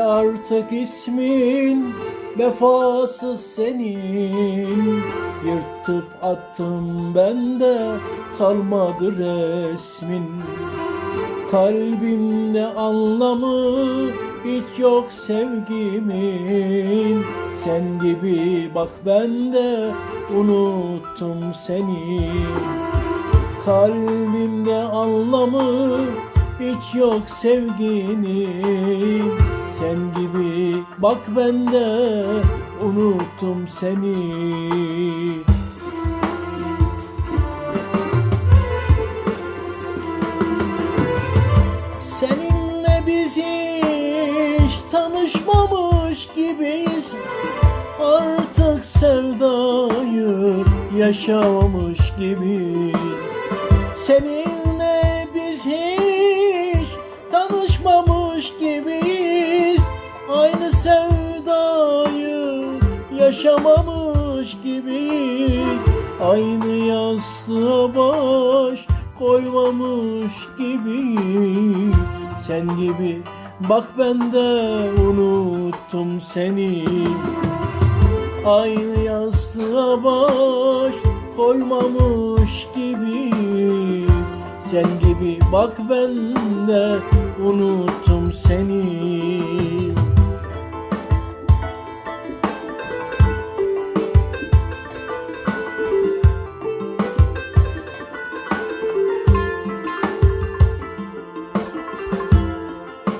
Artık ismin vefasız senin. Yırtıp attım bende kalmadı resmin. Kalbimde anlamı hiç yok sevgimin. Sen gibi bak ben de unuttum seni. Kalbimde anlamı hiç yok sevginin Sen gibi bak ben de unuttum seni. Seninle biz hiç tanışmamış gibiyiz. Artık sevdayı yaşamış gibi Seninle biz hiç tanışmamış gibiyiz yaşamamış gibiyiz Aynı yastığa baş koymamış gibi. Sen gibi bak ben de unuttum seni. Aynı yastığa baş koymamış gibi. Sen gibi bak ben de unuttum seni